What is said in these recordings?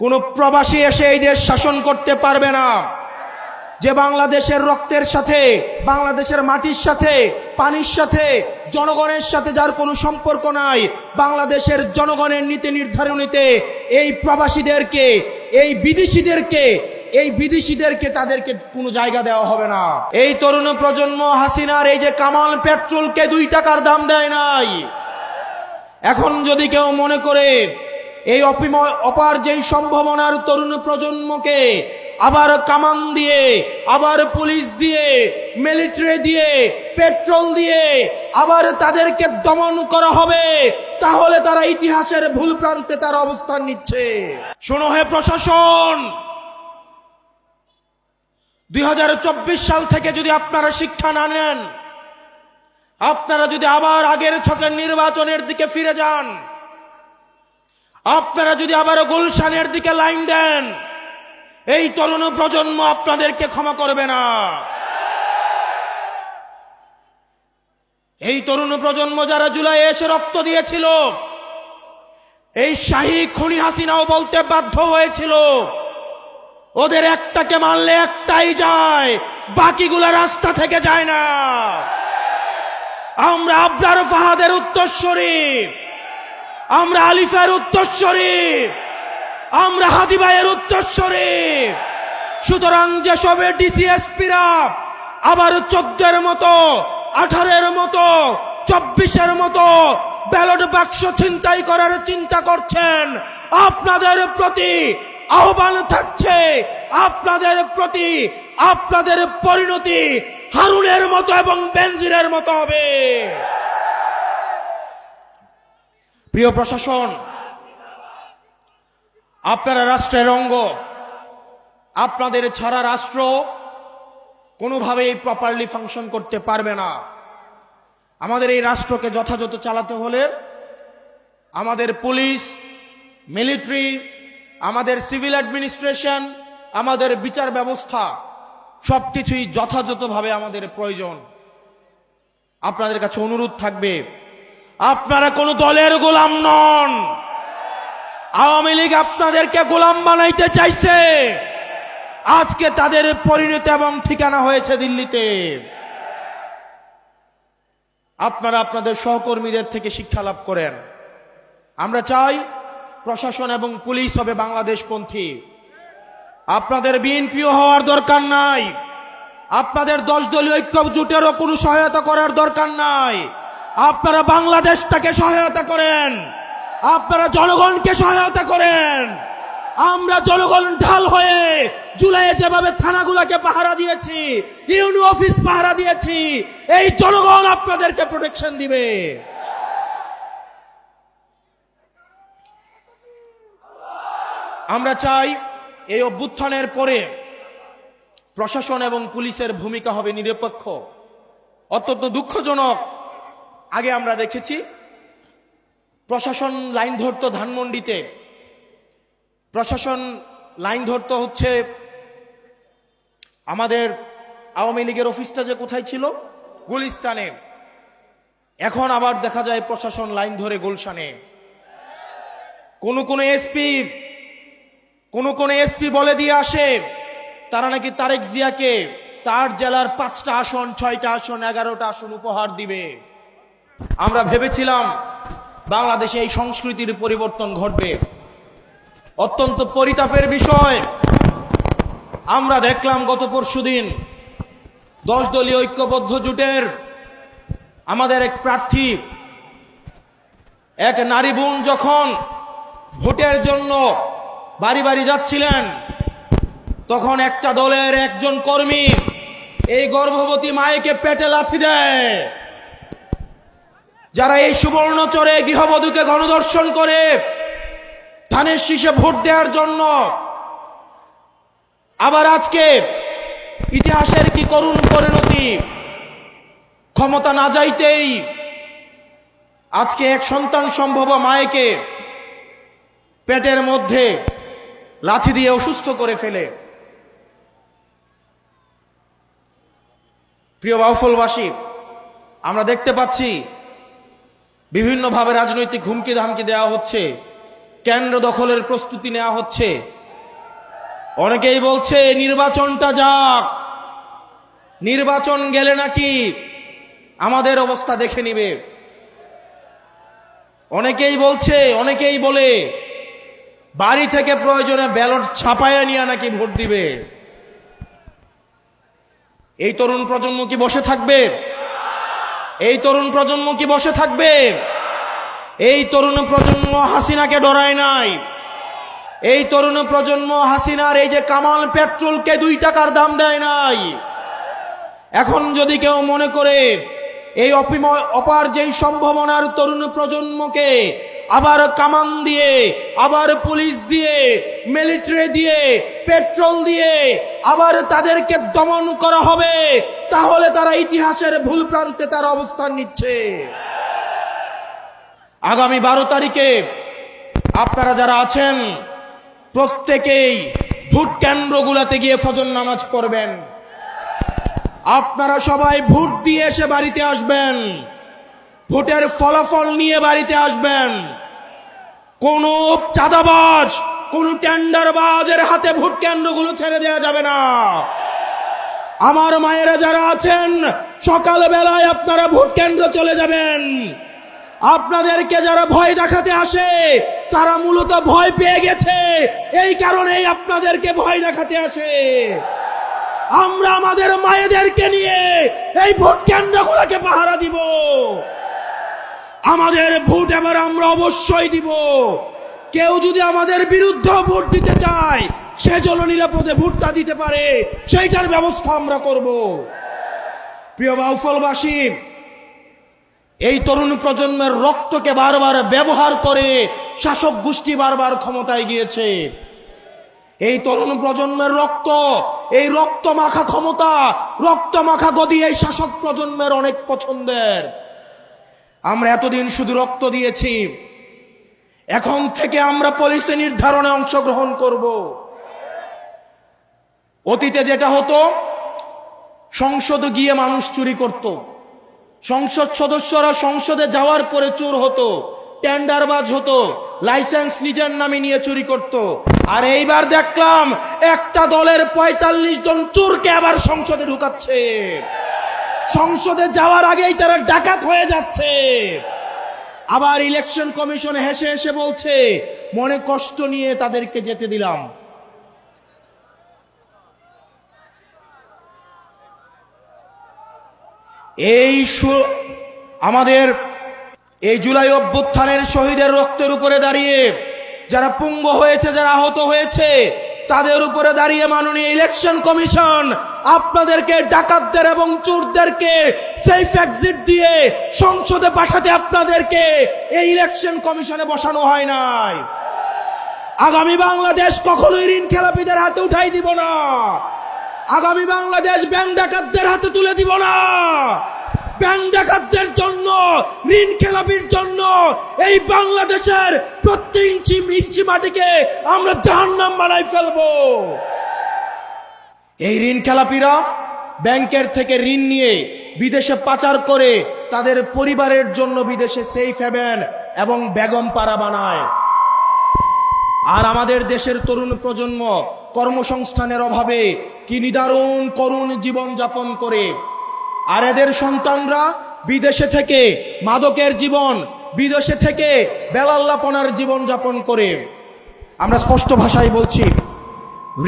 কোন প্রবাসী এসে এই দেশ শাসন করতে পারবে না। যে বাংলাদেশের রক্তের সাথে, বাংলাদেশের মাটির সাথে, পানির সাথে, জনগণের সাথে যার কোনো সম্পর্ক নাই, বাংলাদেশের জনগণের নীতি নির্ধারণীতে এই প্রবাসীদেরকে, এই বিদেশিদেরকে এই বিদেশিদেরকে তাদেরকে কোনো জায়গা দেওয়া হবে না। এই তরুণ প্রজন্ম হাসিনার এই যে কামাল পেট্রোলকে দুই টাকার দাম দেয় নাই। এখন যদি কেউ মনে করে এই অপিময় অপার যেই সম্ভাবনার তরুণ প্রজন্মকে আবার কামান দিয়ে, আবার পুলিশ দিয়ে, মিলিটারি দিয়ে, পেট্রোল দিয়ে আবার তাদেরকে দমন করা হবে, তাহলে তারা ইতিহাসের ভুল প্রান্তে তার অবস্থান নিচ্ছে। শোনো হে প্রশাসন! দুই হাজার চব্বিশ সাল থেকে যদি আপনারা শিক্ষা না নেন, আপনারা যদি আবার আগের ছকের নির্বাচনের দিকে ফিরে যান আপনারা যদি আবার গুলশানের দিকে লাইন দেন, এই তরুণ প্রজন্ম আপনাদেরকে ক্ষমা করবে না। এই তরুণ প্রজন্ম যারা জুলাই এসে রক্ত দিয়েছিল, এই শাহী খুনি হাসিনাও বলতে বাধ্য হয়েছিল, ওদের একটাকে মারলে একটাই যায়, বাকিগুলা রাস্তা থেকে যায় না। আমরা আবরার ফাহাদের উত্তর উত্তরস্বরী আমরা আলিফের উত্তরস্বরী। আমরা হাদিবাইয়ের উত্তরস্বরী। সুতরাং যেসবে ডিসিএসপিরা আবার চোদ্দের মতো, আঠারোর মতো, চব্বিশের মতো ব্যালট বাক্স ছিনতাই করার চিন্তা করছেন, আপনাদের প্রতি আহ্বান থাকছে, আপনাদের প্রতি আপনাদের পরিণতি হারুনের মতো এবং বেনজিরের মতো হবে। প্রিয় প্রশাসন, আপনারা রাষ্ট্রের অঙ্গ, আপনাদের ছাড়া রাষ্ট্র কোনোভাবেই প্রপারলি ফাংশন করতে পারবে না। আমাদের এই রাষ্ট্রকে যথাযথ চালাতে হলে আমাদের পুলিশ মিলিটারি আমাদের সিভিল অ্যাডমিনিস্ট্রেশন আমাদের বিচার ব্যবস্থা সব কিছুই যথাযথভাবে আমাদের প্রয়োজন। আপনাদের কাছে অনুরোধ থাকবে আপনারা কোনো দলের গোলাম নন। আওয়ামী লীগ আপনাদেরকে গোলাম বানাইতে চাইছে। আজকে তাদের পরিণতি এবং ঠিকানা হয়েছে দিল্লিতে। আপনারা আপনাদের সহকর্মীদের থেকে শিক্ষা লাভ করেন। আমরা চাই প্রশাসন এবং পুলিশ হবে বাংলাদেশপন্থী। আপনাদের বিএনপিও হওয়ার দরকার নাই। আপনাদের দশ দলীয় ঐক্য জোটেরও কোনো সহায়তা করার দরকার নাই। আপনারা বাংলাদেশটাকে সহায়তা করেন। আপনারা জনগণকে সহায়তা করেন। আমরা জনগণ ঢাল হয়ে জুলাইয়ে যেভাবে থানাগুলোকে পাহারা দিয়েছি ইউনি অফিস পাহারা দিয়েছি, এই জনগণ আপনাদেরকে প্রোটেকশন দিবে। আমরা চাই এই অভ্যুত্থানের পরে প্রশাসন এবং পুলিশের ভূমিকা হবে নিরপেক্ষ, অত্যন্ত দুঃখজনক। আগে আমরা দেখেছি প্রশাসন লাইন ধরতো ধানমন্ডিতে। প্রশাসন লাইন ধরতো হচ্ছে আমাদের আওয়ামী লীগের অফিসটা যে কোথায় ছিল? গুলিস্তানে। এখন আবার দেখা যায় প্রশাসন লাইন ধরে গুলশানে। কোন কোন এসপি, কোন কোন এসপি বলে দিয়ে আসে, তারা নাকি তারেক জিয়াকে তার জেলার পাঁচটা আসন, ছয়টা আসন, এগারোটা আসন উপহার দিবে। আমরা ভেবেছিলাম বাংলাদেশে এই সংস্কৃতির পরিবর্তন ঘটবে। অত্যন্ত পরিতাপের বিষয়। আমরা দেখলাম গত পরশুদিন দশ দলীয় ঐক্যবদ্ধ জোটের আমাদের এক প্রার্থী, এক নারী বোন যখন ভোটের জন্য বাড়ি বাড়ি যাচ্ছিলেন, তখন একটা দলের একজন কর্মী এই গর্ভবতী মায়েকে পেটে লাথি দেয়। যারা এই সুবর্ণ সুবর্ণচরে গৃহবধূকে গণদর্শন করে ধানের শীষে ভোট দেওয়ার জন্য, আবার আজকে ইতিহাসের কি করুণ পরিণতি, ক্ষমতা না যাইতেই আজকে এক সন্তান সম্ভব মায়েকে পেটের মধ্যে লাথি দিয়ে অসুস্থ করে ফেলে। প্রিয় বাউফলবাসী, আমরা দেখতে পাচ্ছি বিভিন্নভাবে রাজনৈতিক হুমকি ধামকি দেওয়া হচ্ছে। কেন্দ্র দখলের প্রস্তুতি নেওয়া হচ্ছে। অনেকেই বলছে, নির্বাচনটা যাক। নির্বাচন গেলে নাকি আমাদের অবস্থা দেখে নিবে। অনেকেই বলছে, অনেকেই বলে, বাড়ি থেকে প্রয়োজনে ব্যালট ছাপায়া নিয়ে নাকি ভোট দিবে। এই তরুণ প্রজন্ম কি বসে থাকবে? এই তরুণ প্রজন্ম কি বসে থাকবে? এই তরুণ প্রজন্ম হাসিনাকে ডরায় নাই। এই তরুণ প্রজন্ম হাসিনার এই যে কামাল পেট্রোলকে দুই টাকার দাম দেয় নাই। এখন যদি কেউ মনে করে এই অপিময় অপার যেই সম্ভাবনার তরুণ প্রজন্মকে আবার কামান দিয়ে, আবার পুলিশ দিয়ে, মিলিটারি দিয়ে, পেট্রোল দিয়ে আবার তাদেরকে দমন করা হবে, তাহলে তারা ইতিহাসের ভুল প্রান্তে তার অবস্থান নিচ্ছে। আগামী বারো তারিখে আপনারা যারা আছেন, প্রত্যেকেই ভোট কেন্দ্রগুলোতে গিয়ে ফজর নামাজ পড়বেন। আপনারা সবাই ভোট দিয়ে এসে বাড়িতে আসবেন। ভোটের ফলাফল নিয়ে বাড়িতে আসবেন। কোন চাঁদাবাজ কোন টেন্ডারবাজের হাতে ভোট কেন্দ্রগুলো ছেড়ে দেওয়া যাবে না। আমার মায়েরা যারা আছেন সকাল বেলায় আপনারা ভোট কেন্দ্র চলে যাবেন। আপনাদেরকে যারা ভয় দেখাতে আসে, তারা মূলত ভয় পেয়ে গেছে। এই কারণেই আপনাদেরকে ভয় দেখাতে আসে। আমরা আমাদের মায়েদেরকে নিয়ে এই ভোট কেন্দ্রগুলোকে পাহারা দিব। আমাদের ভোট এবার আমরা অবশ্যই দিব। কেউ যদি আমাদের বিরুদ্ধে ভোট দিতে চায়, সে যেন নিরাপদে ভোটটা দিতে পারে। সেইটার ব্যবস্থা আমরা করব। প্রিয় বাউফলবাসী, এই তরুণ প্রজন্মের রক্তকে বারবার ব্যবহার করে শাসক গোষ্ঠী বারবার ক্ষমতায় গিয়েছে। এই তরুণ প্রজন্মের রক্ত, এই রক্ত মাখা ক্ষমতা রক্ত মাখা গদি এই শাসক প্রজন্মের অনেক পছন্দের। আমরা এতদিন শুধু রক্ত দিয়েছি। এখন থেকে আমরা পলিসি নির্ধারণে অংশগ্রহণ করব। অতীতে যেটা হতো, সংসদে গিয়ে মানুষ চুরি করত। সংসদ সদস্যরা সংসদে যাওয়ার পরে চোর হতো, টেন্ডারবাজ হতো, লাইসেন্স নিজের নামে নিয়ে চুরি করত। আর এইবার দেখলাম, একটা দলের পঁয়তাল্লিশ জন চোরকে আবার সংসদে ঢুকাচ্ছে। সংসদে যাওয়ার আগেই তারা ডাকাত হয়ে যাচ্ছে। আবার ইলেকশন কমিশন হেসে হেসে বলছে, মনে কষ্ট নিয়ে তাদেরকে যেতে দিলাম। এই আমাদের এই জুলাই অভ্যুত্থানের শহীদের রক্তের উপরে দাঁড়িয়ে যারা পুঙ্গ হয়েছে, যারা আহত হয়েছে তাদের উপরে দাঁড়িয়ে মাননীয় ইলেকশন কমিশন আপনাদেরকে ডাকাতদের এবং চোরদেরকে সেফ এক্সিট দিয়ে সংসদে পাঠাতে আপনাদেরকে এই ইলেকশন কমিশনে বসানো হয় নাই। আগামী বাংলাদেশ কখনোই ঋণ খেলাপিদের হাতে উঠাই দিব না। আগামী বাংলাদেশ ব্যাংক ডাকাতদের হাতে তুলে দিব না। ব্যাংক ডাকাতদের জন্য, ঋণ খেলাপির জন্য এই বাংলাদেশের প্রত্যেক ইঞ্চি ইঞ্চি মাটিকে আমরা জাহান্নাম বানাই ফেলব। এই ঋণ খেলাপিরা ব্যাংকের থেকে ঋণ নিয়ে বিদেশে পাচার করে তাদের পরিবারের জন্য বিদেশে সেফ হ্যাভেন এবং বেগম পাড়া বানায়। আর আমাদের দেশের তরুণ প্রজন্ম কর্মসংস্থানের অভাবে কি নিদারুণ করুণ জীবন যাপন করে আর এদের সন্তানরা বিদেশে থেকে মাদকের জীবন, বিদেশে থেকে বেলাল্লাপনার জীবন যাপন করে। আমরা স্পষ্ট ভাষায় বলছি,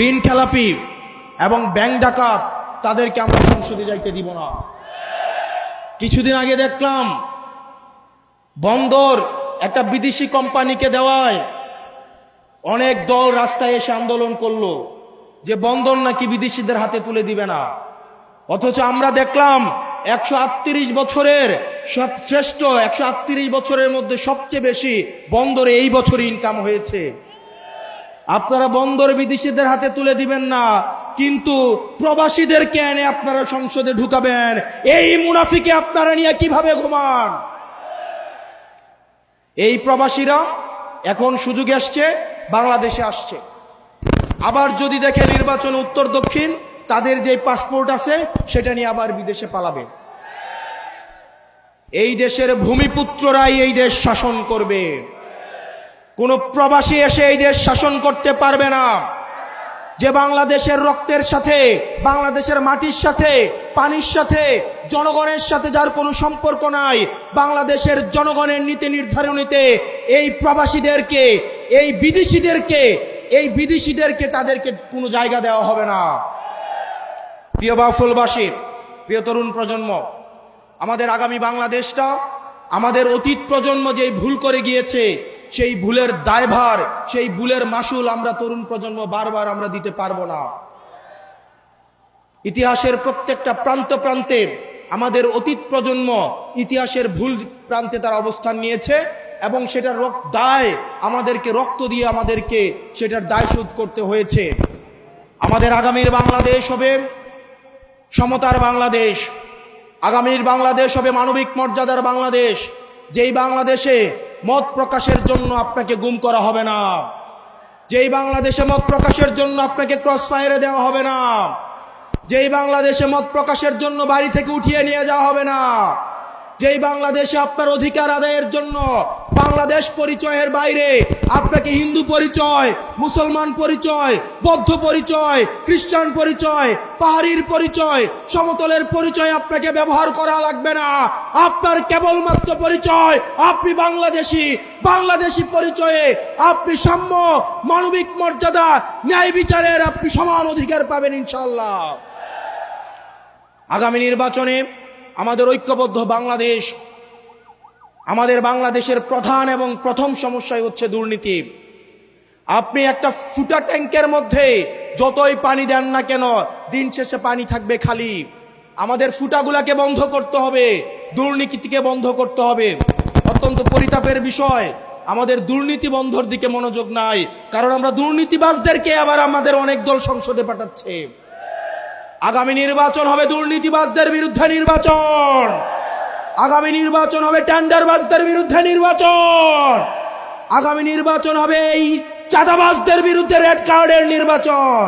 ঋণ খেলাপি এবং ব্যাংক ডাকাত তাদেরকে আমরা সংসদে যাইতে দিব না। কিছুদিন আগে দেখলাম, বন্দর একটা বিদেশি কোম্পানিকে দেওয়ায় অনেক দল রাস্তায় এসে আন্দোলন করল, যে বন্দর নাকি বিদেশিদের হাতে তুলে দিবে না। অথচ আমরা দেখলাম একশো আটত্রিশ বছরের সব শ্রেষ্ঠ, একশো আটত্রিশ বছরের মধ্যে সবচেয়ে বেশি বন্দরে এই বছর ইনকাম হয়েছে। আপনারা বন্দর বিদেশিদের হাতে তুলে দিবেন না, কিন্তু প্রবাসীদেরকে এনে আপনারা সংসদে ঢুকাবেন। এই মুনাফিকে আপনারা নিয়ে কীভাবে ঘুমান? এই প্রবাসীরা এখন সুযোগ আসছে বাংলাদেশে আসছে। আবার যদি দেখে নির্বাচন উত্তর দক্ষিণ তাদের যে পাসপোর্ট আছে, সেটা নিয়ে আবার বিদেশে পালাবে। এই দেশের ভূমিপুত্ররাই এই দেশ শাসন করবে। কোন প্রবাসী এসে এই দেশ শাসন করতে পারবে না। যে বাংলাদেশের রক্তের সাথে, বাংলাদেশের মাটির সাথে, পানির সাথে, জনগণের সাথে যার কোনো সম্পর্ক নাই, বাংলাদেশের জনগণের নীতি নির্ধারণীতে এই প্রবাসীদেরকে, এই বিদেশিদেরকে এই বিদেশিদেরকে তাদেরকে কোনো জায়গা দেওয়া হবে না। প্রিয় বাফুলবাসীর প্রিয় তরুণ প্রজন্ম, আমাদের আগামী বাংলাদেশটা, আমাদের অতীত প্রজন্ম যেই ভুল করে গিয়েছে, সেই ভুলের দায়ভার, সেই ভুলের মাসুল আমরা তরুণ প্রজন্ম বারবার আমরা দিতে পারব না। ইতিহাসের প্রত্যেকটা প্রান্ত প্রান্তে আমাদের অতীত প্রজন্ম ইতিহাসের ভুল প্রান্তে তার অবস্থান নিয়েছে এবং সেটার দায় আমাদেরকে, রক্ত দিয়ে আমাদেরকে সেটার দায় শোধ করতে হয়েছে। আমাদের আগামীর বাংলাদেশ হবে সমতার বাংলাদেশ, আগামীর বাংলাদেশ হবে মানবিক মর্যাদার বাংলাদেশ। যেই বাংলাদেশে মত প্রকাশের জন্য আপনাকে গুম করা হবে না। যেই বাংলাদেশে মত প্রকাশের জন্য আপনাকে ক্রস ফায়ারে দেওয়া হবে না। যেই বাংলাদেশে মত প্রকাশের জন্য বাড়ি থেকে উঠিয়ে নিয়ে যাওয়া হবে না। যেই বাংলাদেশে আপনার অধিকার আদায়ের জন্য বাংলাদেশ পরিচয়ের বাইরে আপনাকে হিন্দু পরিচয়, মুসলমান পরিচয়, বৌদ্ধ পরিচয়, খ্রিস্টান পরিচয়, পাহাড়ির পরিচয়, সমতলের পরিচয় আপনাকে ব্যবহার করা লাগবে না। আপনার কেবলমাত্র পরিচয়, আপনি বাংলাদেশি। বাংলাদেশি পরিচয়ে আপনি সাম্য, মানবিক মর্যাদা, ন্যায় বিচারের আপনি সমান অধিকার পাবেন ইনশাল্লাহ আগামী নির্বাচনে আমাদের ঐক্যবদ্ধ বাংলাদেশ, আমাদের বাংলাদেশের প্রধান এবং প্রথম সমস্যাই হচ্ছে দুর্নীতি। আপনি একটা ফুটা ট্যাঙ্কের মধ্যে যতই পানি দেন না কেন, দিন শেষে পানি থাকবে খালি। আমাদের ফুটাগুলাকে বন্ধ করতে হবে, দুর্নীতিকে বন্ধ করতে হবে। অত্যন্ত পরিতাপের বিষয়, আমাদের দুর্নীতি বন্ধর দিকে মনোযোগ নাই, কারণ আমরা দুর্নীতিবাজদেরকে আবার আমাদের অনেক দল সংসদে পাঠাচ্ছে। আগামী নির্বাচন হবে দুর্নীতিবাজদের বিরুদ্ধে নির্বাচন। আগামী নির্বাচন হবে টেন্ডারবাজদের বিরুদ্ধে নির্বাচন। আগামী নির্বাচন হবে এই চাঁদাবাজদের বিরুদ্ধে রেড কার্ডের নির্বাচন।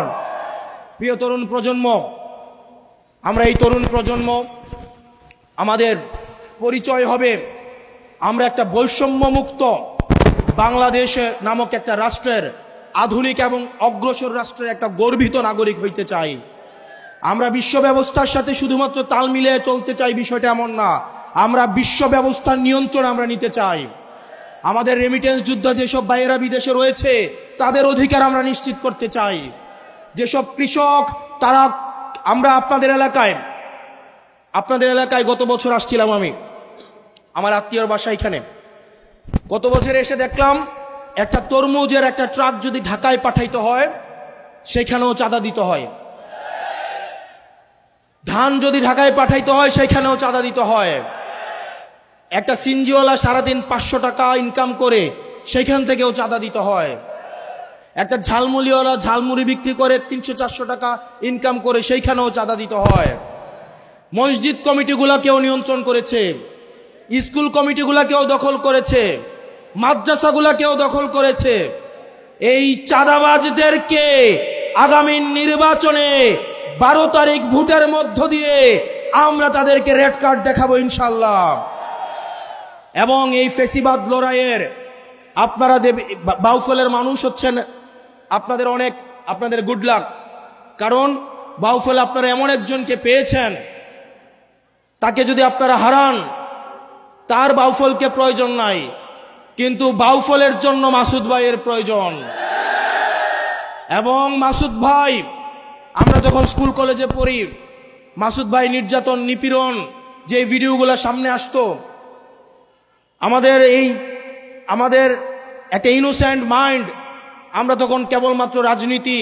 প্রিয় তরুণ প্রজন্ম, আমরা এই তরুণ প্রজন্ম, আমাদের পরিচয় হবে, আমরা একটা বৈষম্য মুক্ত বাংলাদেশ নামক একটা রাষ্ট্রের আধুনিক এবং অগ্রসর রাষ্ট্রের একটা গর্বিত নাগরিক হইতে চাই। আমরা বিশ্ব ব্যবস্থার সাথে শুধুমাত্র তাল মিলিয়ে চলতে চাই বিষয়টা এমন না। আমরা বিশ্ব ব্যবস্থার নিয়ন্ত্রণ আমরা নিতে চাই। আমাদের রেমিটেন্স যুদ্ধ যেসব বাইরা বিদেশে রয়েছে, তাদের অধিকার আমরা নিশ্চিত করতে চাই। যেসব কৃষক, তারা আমরা আপনাদের এলাকায় আপনাদের এলাকায় গত বছর আসছিলাম আমি, আমার আত্মীয়র বাসা এখানে। গত বছর এসে দেখলাম, একটা তরমুজের একটা ট্রাক যদি ঢাকায় পাঠাইতে হয়, সেখানেও চাঁদা দিতে হয়। ধান যদি ঢাকায় পাঠাইতে হয়, সেখানেও চাঁদা দিতে হয়। একটা সিনজিওয়ালা সারাদিন পাঁচশো টাকা ইনকাম করে, সেখান থেকেও চাঁদা দিতে হয়। একটা ঝালমুড়িওয়ালা ঝালমুড়ি বিক্রি করে তিনশো চারশো টাকা ইনকাম করে সেইখানেও চাঁদা দিতে হয়। মসজিদ কমিটিগুলাকেও নিয়ন্ত্রণ করেছে। স্কুল কমিটিগুলাকেও দখল করেছে। মাদ্রাসাগুলাকেও দখল করেছে। এই চাঁদাবাজদেরকে আগামী নির্বাচনে বারো তারিখ ভোটের মধ্য দিয়ে আমরা তাদেরকে রেড কার্ড দেখাবো ইনশাল্লাহ এবং এই ফেসিবাদ লড়াইয়ের আপনারা দেব বাউফলের মানুষ হচ্ছেন, আপনাদের অনেক, আপনাদের গুড লাক কারণ বাউফল আপনারা এমন একজনকে পেয়েছেন, তাকে যদি আপনারা হারান, তার বাউফলকে প্রয়োজন নাই, কিন্তু বাউফলের জন্য মাসুদ ভাইয়ের প্রয়োজন। এবং মাসুদ ভাই আমরা যখন স্কুল কলেজে পড়ি, মাসুদ ভাই নির্যাতন, নিপীড়ন যে ভিডিওগুলো সামনে আসতো, আমাদের এই, আমাদের একটা ইনোসেন্ট মাইন্ড আমরা তখন কেবলমাত্র রাজনীতি,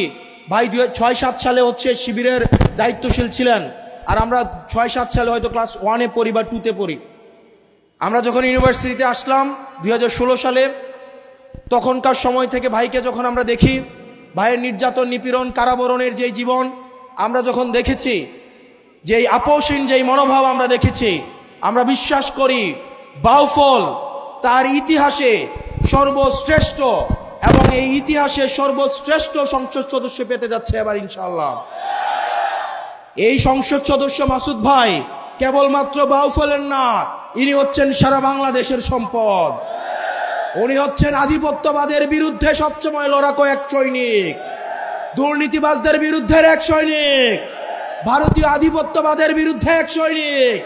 ভাই দুই, ছয়, সাত সালে হচ্ছে শিবিরের দায়িত্বশীল ছিলেন, আর আমরা ছয়, সাত সালে হয়তো ক্লাস ওয়ানে পড়ি বা টুতে পড়ি। আমরা যখন ইউনিভার্সিটিতে আসলাম দুই হাজার ষোলো সালে, তখনকার সময় থেকে ভাইকে যখন আমরা দেখি ভাইয়ের নির্যাতন, নিপীড়ন, কারাবরণের যেই জীবন, আমরা যখন দেখেছি, যেই আপোষহীন যেই মনোভাব আমরা দেখেছি, আমরা বিশ্বাস করি বাউফল তার ইতিহাসে সর্বশ্রেষ্ঠ এবং এই ইতিহাসে সর্বশ্রেষ্ঠ সংসদ সদস্য পেতে যাচ্ছে এবার ইনশাল্লাহ এই সংসদ সদস্য মাসুদ ভাই কেবলমাত্র বাউফলের না, ইনি হচ্ছেন সারা বাংলাদেশের সম্পদ। উনি হচ্ছেন আধিপত্যবাদের বিরুদ্ধে সবসময় লড়াকো এক সৈনিক। দুর্নীতিবাজদের বিরুদ্ধে এক সৈনিক। ভারতীয় আধিপত্যবাদের বিরুদ্ধে এক সৈনিক।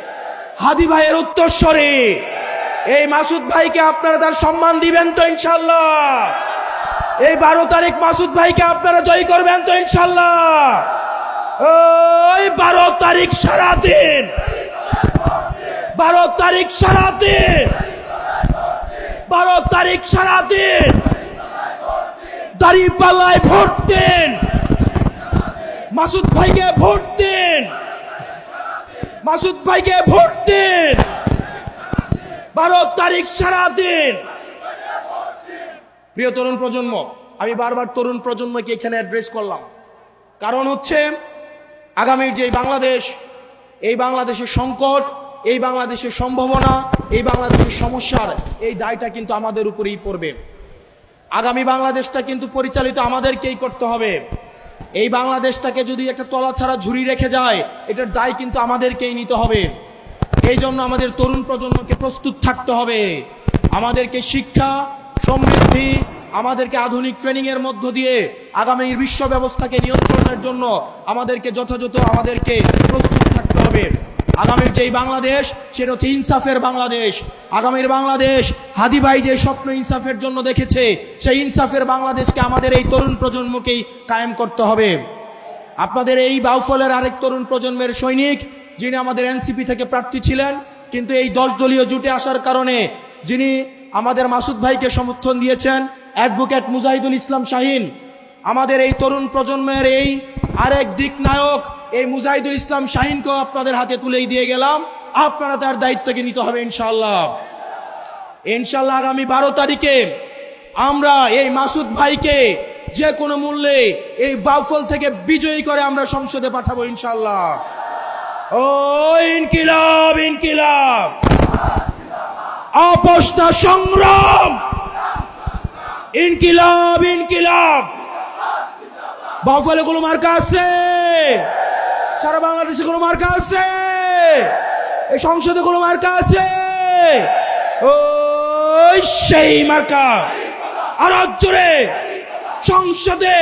হাদি ভাইয়ের উত্তরস্বরী। এই মাসুদ ভাইকে আপনারা তার সম্মান দিবেন তো ইনশাল্লাহ। এই বারো তারিখ মাসুদ ভাইকে আপনারা জয় করবেন তো ইনশাল্লাহ। ওই বারো তারিখ সারাদিন। বারো তারিখ সারাদিন। বারো তারিখ সারাদিন দাড়ি পাল্লায় ভোট দিন। মাসুদ ভাইকে ভোট দিন। মাসুদ ভাইকে ভোট দিন। বারো তারিখ সারাদিন। প্রিয় তরুণ প্রজন্ম, আমি বারবার তরুণ প্রজন্মকে এখানে অ্যাড্রেস করলাম। কারণ হচ্ছে, আগামীর যে বাংলাদেশ, এই বাংলাদেশের সংকট এই বাংলাদেশের সম্ভাবনা, এই বাংলাদেশের সমস্যার এই দায়টা কিন্তু আমাদের উপরেই পড়বে। আগামী বাংলাদেশটা কিন্তু পরিচালিত আমাদেরকেই করতে হবে। এই বাংলাদেশটাকে যদি একটা তলা ছাড়া ঝুড়ি রেখে যায়, এটার দায় কিন্তু আমাদেরকেই নিতে হবে। এই জন্য আমাদের তরুণ প্রজন্মকে প্রস্তুত থাকতে হবে। আমাদেরকে শিক্ষা, সমৃদ্ধি, আমাদেরকে আধুনিক ট্রেনিং এর মধ্য দিয়ে আগামী বিশ্ব ব্যবস্থাকে নিয়ন্ত্রণের জন্য আমাদেরকে যথাযথ আমাদেরকে প্রস্তুত আগামীর যেই বাংলাদেশ, সেটা হচ্ছে ইনসাফের বাংলাদেশ। আগামীর বাংলাদেশ, হাদিবাই যে স্বপ্ন ইনসাফের জন্য দেখেছে, সেই ইনসাফের বাংলাদেশকে আমাদের এই তরুণ প্রজন্মকেই কায়েম করতে হবে। আপনাদের এই বাউফলের আরেক তরুণ প্রজন্মের সৈনিক, যিনি আমাদের এনসিপি থেকে প্রার্থী ছিলেন, কিন্তু এই দশ দলীয় জুটে আসার কারণে যিনি আমাদের মাসুদ ভাইকে সমর্থন দিয়েছেন, অ্যাডভোকেট মুজাহিদুল ইসলাম শাহিন, আমাদের এই তরুণ প্রজন্মের এই আরেক দিক নায়ক এই মুজাহিদুল ইসলাম শাহিনকেও আপনাদের হাতে তুলেই দিয়ে গেলাম। আপনারা তার দায়িত্বকে নিতে হবে ইনশাল্লাহ ইনশাল্লাহ আগামী বারো তারিখে আমরা এই মাসুদ ভাইকে যে কোনো মূল্যে এই বাউফল থেকে বিজয়ী করে আমরা সংসদে পাঠাবো ইনশাল্লাহ ও ইনকিলাব ইনকিলাব। আপোষ না সংগ্রাম। ইনকিলাব ইনকিলাব। বাউফলে কোনো মার্কা আছে? সারা বাংলাদেশে কোনো মার্কা আছে? এই সংসদে কোনো মার্কা আছে? ও সেই মার্কা। আর জোরে সংসদে